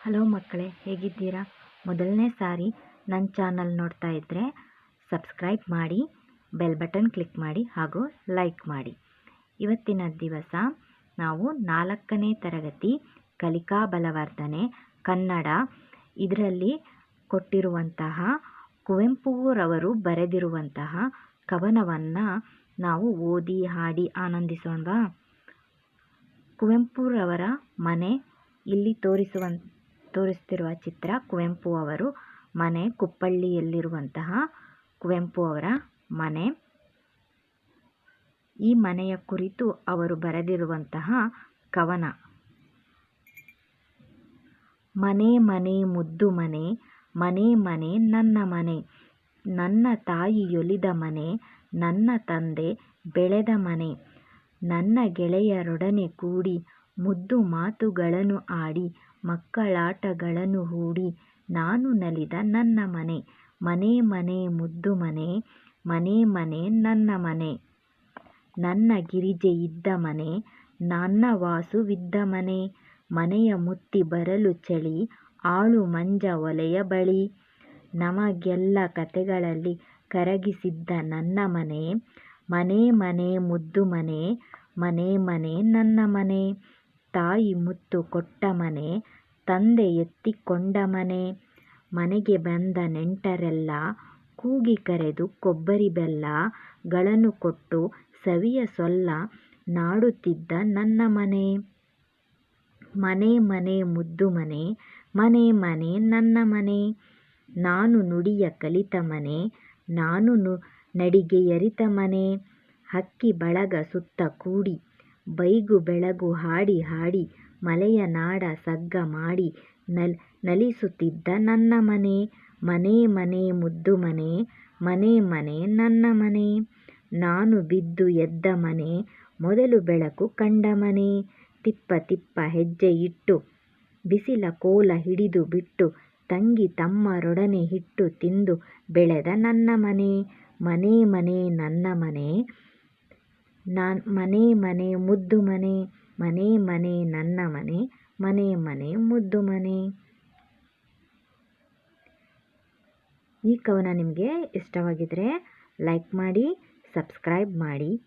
Hello ಮಕ್ಕಳೇ, ಹೇಗಿದ್ದೀರಾ? ಮೊದಲನೇ ಸಾರಿ ನನ್ನ ಚಾನಲ್ ನೋಡ್ತಾ ಇದ್ದರೆ ಸಬ್ಸ್ಕ್ರೈಬ್ ಮಾಡಿ, ಬೆಲ್ ಬಟನ್ ಕ್ಲಿಕ್ ಮಾಡಿ ಹಾಗೂ ಲೈಕ್ ಮಾಡಿ. ಇವತ್ತಿನ ದಿವಸ ನಾವು ನಾಲ್ಕನೇ ತರಗತಿ ಕಲಿಕಾ ಬಲವರ್ಧನೆ, ಕನ್ನಡ ಇದರಲ್ಲಿ ಕೊಟ್ಟಿರುವಂತಹ ಕುವೆಂಪುರವರು ಬರೆದಿರುವಂತಹ ಕವನವನ್ನು ನಾವು ಓದಿ, ಹಾಡಿ ಆನಂದಿಸೋಣವಾ? ಕುವೆಂಪುರವರ ಮನೆ ಇಲ್ಲಿ ತೋರಿಸುವ ತೋರಿಸ್ತಿರುವ ಚಿತ್ರ ಕುವೆಂಪು ಅವರು ಮನೆ ಕುಪ್ಪಳ್ಳಿಯಲ್ಲಿರುವಂತಹ ಕುವೆಂಪು ಅವರ ಮನೆ. ಈ ಮನೆಯ ಕುರಿತು ಅವರು ಬರೆದಿರುವಂತಹ ಕವನ. ಮನೆ ಮನೆ ಮುದ್ದು ಮನೆ ಮನೆ ಮನೆ ನನ್ನ ಮನೆ, ನನ್ನ ತಾಯಿಯೊಲಿದ ಮನೆ, ನನ್ನ ತಂದೆ ಬೆಳೆದ ಮನೆ, ನನ್ನ ಗೆಳೆಯರೊಡನೆ ಕೂಡಿ ಮುದ್ದು ಮಾತುಗಳನ್ನು ಆಡಿ ಮಕ್ಕಳಾಟಗಳನ್ನು ಹೂಡಿ ನಾನು ನಲಿದ ನನ್ನ ಮನೆ. ಮನೆ ಮನೆ, ಮುದ್ದು ಮನೆ ಮನೆ ಮನೆ, ನನ್ನ ಮನೆ. ನನ್ನ ಗಿರಿಜೆ ಇದ್ದ ಮನೆ, ನನ್ನ ವಾಸುವಿದ್ದ ಮನೆ. ಮನೆಯ ಮುತ್ತಿ ಬರಲು ಚಳಿ, ಆಳು ಮಂಜ ಒಲೆಯ ಬಳಿ. ನಮಗೆಲ್ಲ ಕತೆಗಳಲ್ಲಿ ಕರಗಿಸಿದ್ದ ನನ್ನ ಮನೆ. ಮನೆ ಮನೆ, ಮುದ್ದು ಮನೆ ಮನೆ ಮನೆ, ನನ್ನ ಮನೆ. ತಾಯಿ ಮುತ್ತು ಕೊಟ್ಟ ಮನೆ ತಂದೆ ಎತ್ತಿಕೊಂಡ ಮನೆ ಮನೆಗೆ ಬಂದ ನೆಂಟರೆಲ್ಲ ಕೂಗಿ ಕರೆದು ಕೊಬ್ಬರಿ ಬೆಲ್ಲಗಳನ್ನು ಕೊಟ್ಟು ಸವಿಯ ಸೊಲ್ಲ ನಾಡುತ್ತಿದ್ದ ನನ್ನ ಮನೆ. ಮನೆ ಮನೆ, ಮುದ್ದು ಮನೆ ಮನೆ ಮನೆ, ನನ್ನ ಮನೆ. ನಾನು ನುಡಿಯ ಕಲಿತ ಮನೆ, ನಾನು ನು ನಡಿಗೆಯರಿತ ಮನೆ. ಹಕ್ಕಿ ಬಳಗ ಸುತ್ತ ಕೂಡಿ ಬೈಗು ಬೆಳಗು ಹಾಡಿ ಹಾಡಿ ಮಲೆಯ ನಾಡ ಸಗ್ಗ ಮಾಡಿ ನಲ್, ನಲಿಸುತ್ತಿದ್ದ ನನ್ನ ಮನೆ. ಮನೆ ಮನೆ ಮುದ್ದು ಮನೆ. ಮನೆ ಮನೆ ನನ್ನ ಮನೆ. ನಾನು ಬಿದ್ದು ಎದ್ದ ಮನೆ. ಮೊದಲು ಬೆಳಕು ಕಂಡ ಮನೆ. ತಿಪ್ಪ ತಿಪ್ಪ ಹೆಜ್ಜೆ ಇಟ್ಟು, ಬಿಸಿಲ ಕೋಲ ಹಿಡಿದು ಬಿಟ್ಟು, ತಂಗಿ ತಮ್ಮರೊಡನೆ ಹಿಟ್ಟು ತಿಂದು ಬೆಳೆದ ನನ್ನ ಮನೆ. ಮನೆ ಮನೆ ನನ್ನ ಮನೆ. ನಾನ್ ಮನೆ ಮನೆ, ಮುದ್ದು ಮನೆ ಮನೆ ಮನೆ, ನನ್ನ ಮನೆ ಮನೆ ಮನೆ, ಮುದ್ದು ಮನೆ. ಈ ಕವನ ನಿಮಗೆ ಇಷ್ಟವಾಗಿದ್ದರೆ ಲೈಕ್ ಮಾಡಿ ಸಬ್ಸ್ಕ್ರೈಬ್ ಮಾಡಿ.